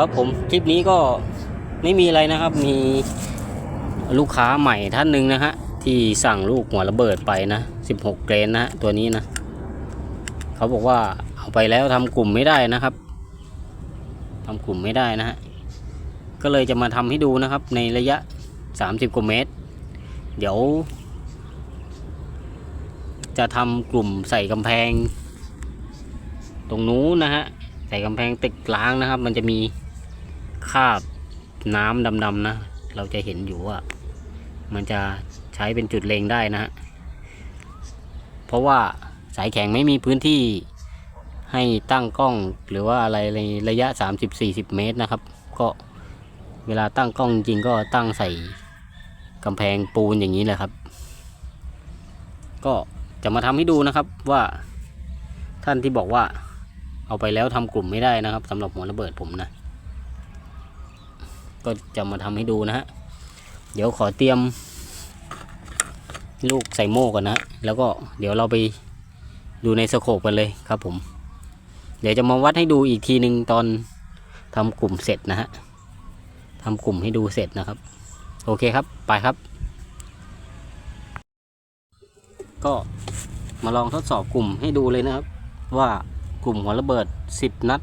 ครับผมคลิปนี้ก็ไม่มีอะไรนะครับ มีลูกค้าใหม่ท่านหนึ่งนะฮะที่สั่งลูกหัวระเบิดไปนะ 16 เกรนนะฮะตัวนี้นะ เขาบอกว่าเอาไปแล้วทำกลุ่มไม่ได้นะครับทำกลุ่มไม่ได้นะฮะก็เลยจะมาทำให้ดูนะครับ ในระยะ 30กว่าเมตร เดี๋ยว จะทำกลุ่มใส่กำแพง ตรงนู้นนะฮะใส่กำแพงตึกล้างนะครับ มันจะมี คาบน้ำดำๆนะ เราจะเห็นอยู่ว่า มันจะใช้เป็นจุดเล็งได้นะฮะเพราะว่าสายแข็งไม่มีพื้นที่ให้ตั้งกล้องหรือว่าอะไรในระยะ 30-40 เมตรนะครับ ก็เวลาตั้งกล้องจริงก็ตั้งใส่กำแพงปูนอย่างนี้แหละครับ ก็จะมาทำให้ดูนะครับว่าท่านที่บอกว่าเอาไปแล้วทำกลุ่มไม่ได้นะครับสำหรับหัวระเบิดผมนะ ก็จะมาทำให้ดูนะฮะ เดี๋ยวขอเตรียม ลูกใส่โม่ก่อนนะ แล้วก็เดี๋ยวเราไปดูในสโคปกันเลยครับผม เดี๋ยวจะมาวัดให้ดูอีกทีหนึ่งตอนทำกลุ่มเสร็จนะฮะทำกลุ่มให้ดูเสร็จนะครับ โอเคครับ ไปครับ ก็มาลองทดสอบกลุ่มให้ดูเลยนะครับ ว่ากลุ่มหัวระเบิด 10 นัด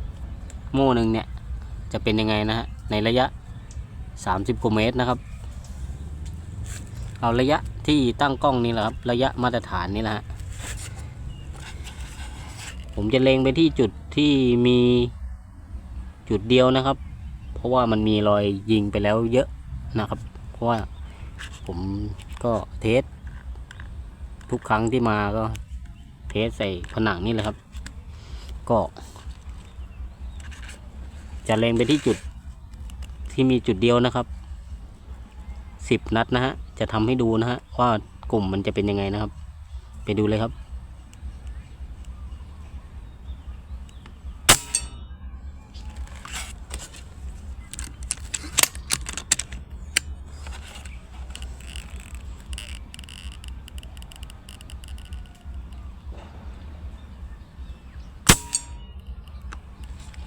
โม่หนึ่งเนี่ย จะเป็นยังไงนะฮะในระยะ 30กว่าเมตรนะครับ เอาระยะที่ตั้งกล้องนี่แหละครับ ระยะมาตรฐานนี่แหละฮะผมจะเล็งไปที่จุดที่มีจุดเดียวนะครับ เพราะว่ามันมีรอยยิงไปแล้วเยอะนะครับ เพราะว่าผมก็เทสทุกครั้งที่มาก็เทสใส่ผนังนี่แหละครับ ก็ จะเล็งไปที่จุด ที่มีจุดเดียวนะครับสิบนัดนะฮะจะทำให้ดูนะฮะว่ากลุ่มมันจะเป็นยังไงนะครับ ไปดูเลยครับ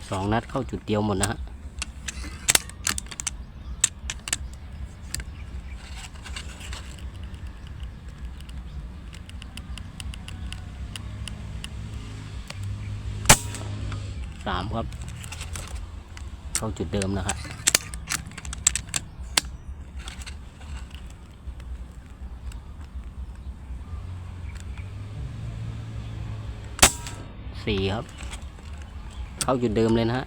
สองนัดเข้าจุดเดียวหมดนะฮะ สามครับ เข้าจุดเดิมนะครับสี่ครับ เข้าจุดเดิมเลยนะฮะ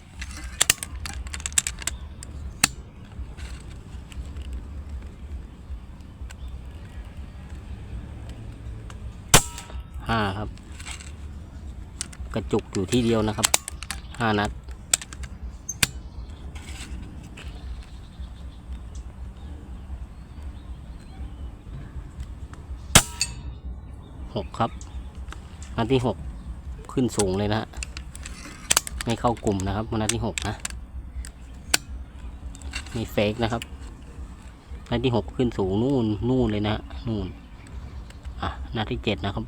ห้าครับ กระจุกอยู่ที่เดียวนะครับ ห้านัด หกครับ นัดที่หกขึ้นสูงเลยนะฮะ ไม่เข้ากลุ่มนะครับนัดที่หกนะ มีเฟกนะครับ นัดที่หกขึ้นสูงนู่นนู่นเลยนะฮะนู่น อะ นัดที่เจ็ดนะครับ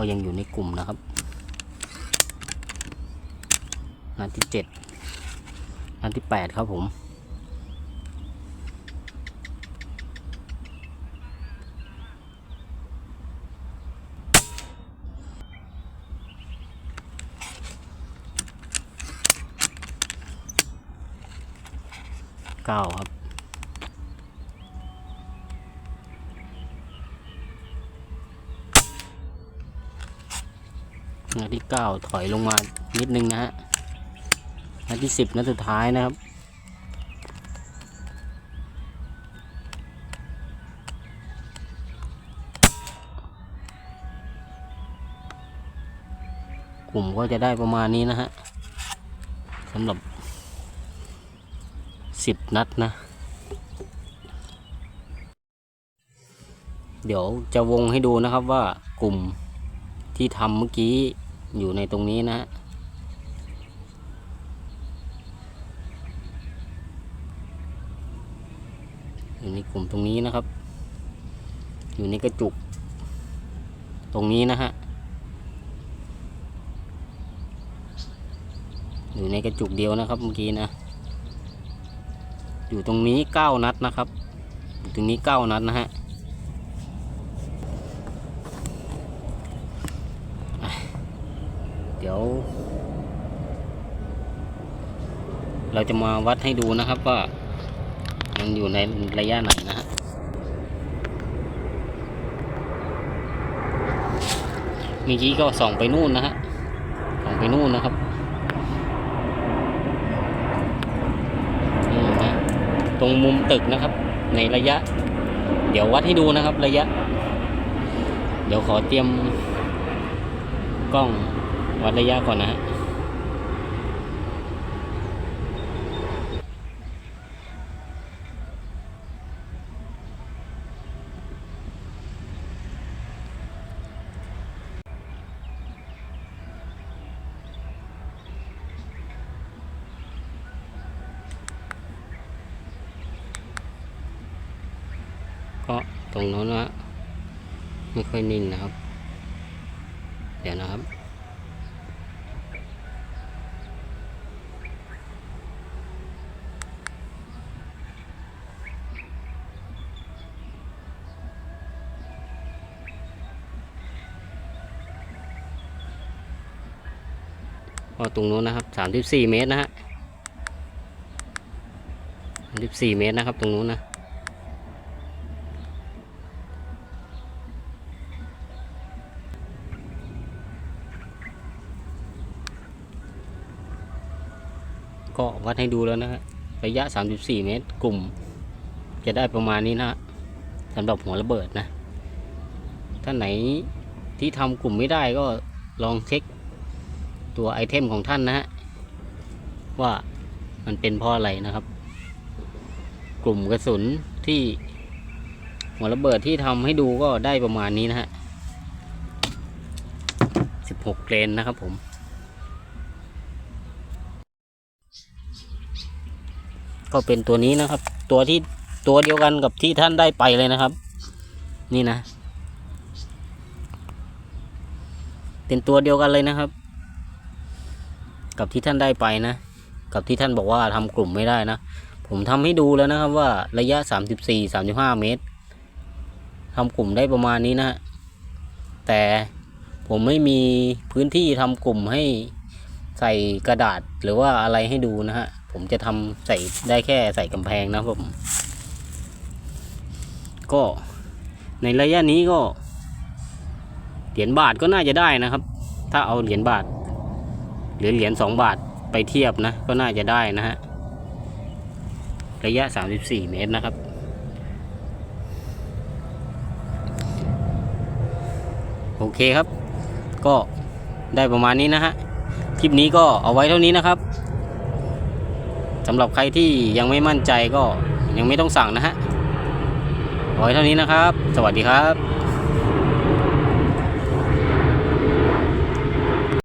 ก็ยังอยู่ในกลุ่มนะครับนัดที่เจ็ดนัดที่แปดครับผม เก้าครับ ดที่เก้าถอยลงมานิดนึงนะฮะนัดที่สิบนัดสุดท้ายนะครับกลุ่มก็จะได้ประมาณนี้นะฮะสำหรับสิบนัดนะ เดี๋ยวจะวงให้ดูนะครับว่ากลุ่มที่ทำเมื่อกี้ อยู่ในตรงนี้นะฮะอยู่ในกลุ่มตรงนี้นะครับ อยู่ในกระจุก ตรงนี้นะฮะ อยู่ในกระจุกเดียวนะครับเมื่อกี้นะ อยู่ตรงนี้เก้านัดนะครับ อยู่ตรงนี้เก้านัดนะฮะอะเดี๋ยว เราจะมาวัดให้ดูนะครับว่ามันอยู่ในระยะไหนนะฮะเมื่อกี้ก็ส่องไปนู่นนะฮะส่องไปนู่นนะครับนี่นะตรงมุมตึกนะครับ ในระยะ เดี๋ยววัดให้ดูนะครับ ระยะ เดี๋ยวขอเตรียมกล้องวัดระยะก่อนนะฮะ ก็ตรงโน้นนะไม่ค่อยนิ่งนะครับ เดี๋ยวนะครับก็ตรงโน้นนะครับสามสิบสี่เมตรนะฮะสามสิบสี่เมตรนะครับ ตรงนู้นนะ ก็วัดให้ดูแล้วนะฮะระยะ 34 เมตร กลุ่ม จะได้ประมาณนี้นะสำหรับหัวระเบิดนะท่านไหนที่ทำกลุ่มไม่ได้ก็ลองเช็คตัวไอเทมของท่านนะฮะ ว่ามันเป็นเพราะอะไรนะครับ กลุ่มกระสุนที่หัวระเบิดที่ทำให้ดูก็ได้ประมาณนี้นะฮะ 16 เกรนนะครับผม ก็เป็นตัวนี้นะครับ ตัวที่ตัวเดียวกันกับที่ท่านได้ไปเลยนะครับ นี่นะ เป็นตัวเดียวกันเลยนะครับ กับที่ท่านได้ไปนะ กับที่ท่านบอกว่าทำกลุ่มไม่ได้นะ ผมทำให้ดูแล้วนะครับว่าระยะ 34 35 เมตรทำกลุ่มได้ประมาณนี้นะฮะแต่ผมไม่มีพื้นที่ทำกลุ่มให้ใส่กระดาษหรือว่าอะไรให้ดูนะฮะ ผมจะทำใส่ได้แค่ใส่กำแพงนะครับผม ก็ในระยะนี้ก็ เหรียญบาทก็น่าจะได้นะครับ ถ้าเอาเหรียญบาท หรือเหรียญสองบาทไปเทียบนะ ก็น่าจะได้นะฮะระยะ 34 เมตรนะครับ โอเคครับ ก็ได้ประมาณนี้นะฮะ คลิปนี้ก็เอาไว้เท่านี้นะครับ สำหรับใครที่ยังไม่มั่นใจก็ยังไม่ต้องสั่งนะฮะขอาไว้เท่านี้นะครับ สวัสดีครับ